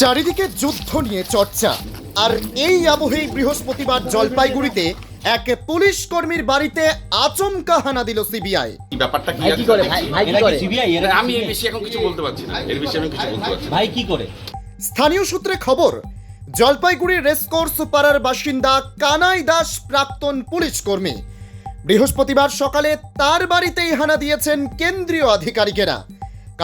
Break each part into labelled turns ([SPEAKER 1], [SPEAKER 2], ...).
[SPEAKER 1] চারিদিকে যুদ্ধ নিয়ে চর্চা। আর এই আবহেই বৃহস্পতিবার জলপাইগুড়িতে এক পুলিশ কর্মীর বাড়িতে আচমকা হানা দিল সিবিআই।
[SPEAKER 2] ব্যাপারটা কি
[SPEAKER 3] কি করে? ভাই ভাই কি করে?
[SPEAKER 4] সিবিআই?
[SPEAKER 2] আমি এর বেশি এখন কিছু বলতে পারছি না। এর বেশি আমি কিছু বলতে পারছি
[SPEAKER 4] ভাই কি করে?
[SPEAKER 1] স্থানীয় সূত্রে খবর জলপাইগুড়ির রেসকোর্স পাড়ার বাসিন্দা কানাই দাস প্রাক্তন পুলিশ কর্মী। বৃহস্পতিবার সকালে তার বাড়িতেই হানা দিয়েছেন কেন্দ্রীয় আধিকারিকেরা।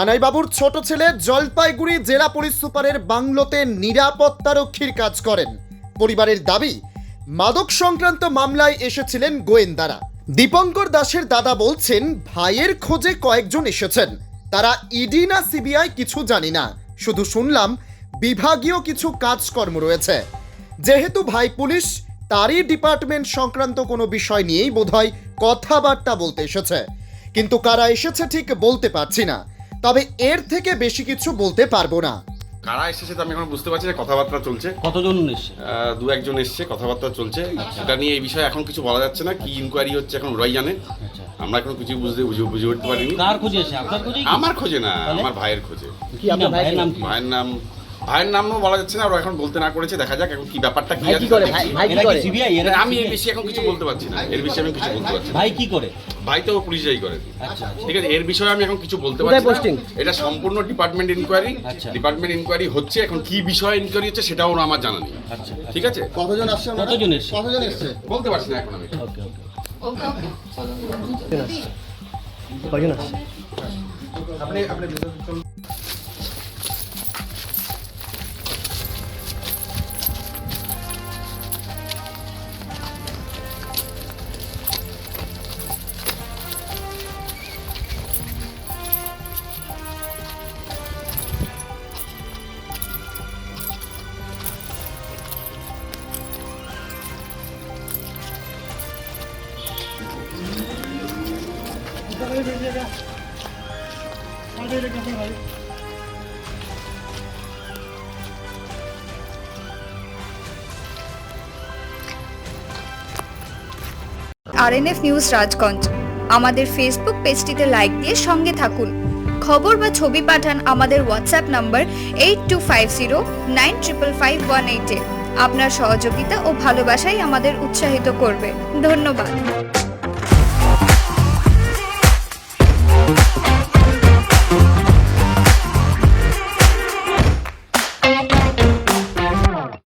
[SPEAKER 1] কানাইবাবুর ছোট ছেলে জলপাইগুড়ি জেলা পুলিশ সুপারের বাংলোতে নিরাপত্তারক্ষীর কাজ করেন। পরিবারের দাবি, মাদক সংক্রান্ত মামলায় এসেছিলেন গোয়েন্দারা। দীপঙ্কর দাসের দাদা বলছেন, ভাইয়ের খোঁজে কয়েকজন এসেছেন। তারা ইডি না সিবিআই কিছু জানি না। শুধু শুনলাম, বিভাগীয় কিছু কাজকর্ম রয়েছে। যেহেতু ভাই পুলিশ, তারই ডিপার্টমেন্ট সংক্রান্ত কোনো বিষয় নিয়েই বোধহয় কথাবার্তা বলতে এসেছে। কিন্তু কারা এসেছে ঠিক বলতে পারছি না। তবে এর থেকে বেশি কিছু বলতে পারব না।
[SPEAKER 2] কারা এসেছে আমি এখন বুঝতে পারছি না কথাবার্তা চলছে।
[SPEAKER 4] কতজন এসছে?
[SPEAKER 2] আহ, দু একজন এসছে কথাবার্তা চলছে। সেটা নিয়ে এই বিষয়ে এখন কিছু বলা যাচ্ছে না কি ইনকোয়ারি হচ্ছে এখন ওরাই জানে।
[SPEAKER 4] আচ্ছা।
[SPEAKER 2] আমরা এখন কিছু বুঝতে বুঝে বুঝে উঠতে পারিনি।
[SPEAKER 4] কার খোঁজে এসে আপনার খোঁজে
[SPEAKER 2] আমার খোঁজে না আমার ভাইয়ের খোঁজে।
[SPEAKER 3] কি আপনার
[SPEAKER 4] ভাইয়ের নাম কি?
[SPEAKER 2] ভাইয়ের নাম ভাইয়ের নামও বলা যাচ্ছে না ওরা এখন বলতে না করেছে দেখা যাক এখন কি ব্যাপারটা কি আছে
[SPEAKER 3] কি করে?
[SPEAKER 2] দেখছি।
[SPEAKER 3] ভাই ভাই কি
[SPEAKER 4] এরা কি
[SPEAKER 3] করে?
[SPEAKER 4] সিবিআই
[SPEAKER 2] আমি এর বেশি এখন কিছু বলতে পারছি না। এর বেশি আমি কিছু বলতে পারছি
[SPEAKER 4] ভাই কি করে?
[SPEAKER 2] ভাই তো পুলিশাই করে।
[SPEAKER 4] আচ্ছা আচ্ছা।
[SPEAKER 2] ঠিক আছে এর বিষয়ে আমি এখন কিছু বলতে পারছি? না। এটা সম্পূর্ণ ডিপার্টমেন্ট ইনকোয়ারি। ডিপার্টমেন্ট ইনকোয়ারি হচ্ছে এখন কি বিষয়ে ইনকোয়ারি হচ্ছে সেটাও আমার জানা নেই।
[SPEAKER 4] আচ্ছা
[SPEAKER 2] ঠিক আছে?
[SPEAKER 5] কতজন আসছে
[SPEAKER 4] কতজন এসছে?
[SPEAKER 5] কতজন এসছে?
[SPEAKER 2] বলতে পারছি না এখন আমি।
[SPEAKER 4] ওকে ওকে।
[SPEAKER 3] কয়জন আসছে?
[SPEAKER 6] আরএনএফ নিউজ রাজগঞ্জ আমাদের ফেসবুক পেজটিতে লাইক দিয়ে সঙ্গে থাকুন। খবর বা ছবি পাঠান আমাদের WhatsApp number eight two five zero nine triple five one এইটে আপনার সহযোগিতা ও ভালোবাসাই আমাদের উৎসাহিত করবে। ধন্যবাদ।